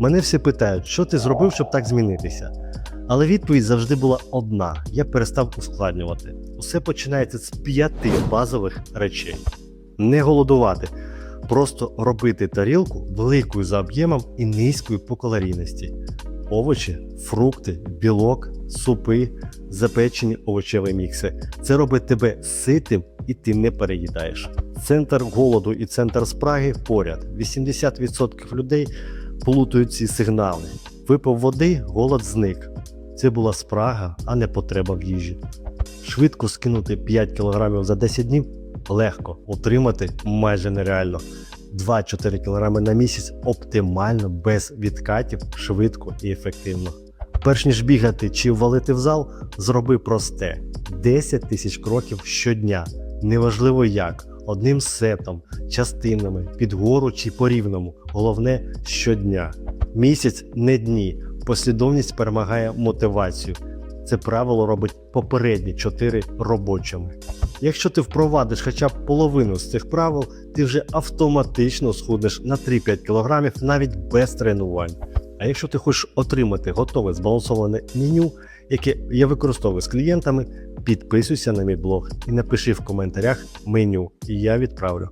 Мене всі питають, що ти зробив, щоб так змінитися. Але відповідь завжди була одна: я перестав ускладнювати. Усе починається з п'яти базових речей: не голодувати, просто робити тарілку великою за об'ємом і низькою по калорійності. Овочі, фрукти, білок, супи, запечені овочеві мікси. Це робить тебе ситим і ти не переїдаєш. Центр голоду і центр спраги поряд. 80% людей плутають ці сигнали. Випив води, голод зник. Це була спрага, а не потреба в їжі. Швидко скинути 5 кг за 10 днів легко, утримати майже нереально. 2-4 кг на місяць оптимально, без відкатів, швидко і ефективно. Перш ніж бігати чи валити в зал, зроби просте: 10 тисяч кроків щодня. Неважливо як, одним сетом, частинами, під гору чи по рівному. Головне щодня. Місяць не дні. Послідовність перемагає мотивацію. Це правило робить попередні 4 робочими. Якщо ти впровадиш хоча б половину з цих правил, ти вже автоматично схуднеш на 3-5 кг навіть без тренувань. А якщо ти хочеш отримати готове збалансоване меню, яке я використовую з клієнтами, підписуйся на мій блог і напиши в коментарях меню, і я відправлю.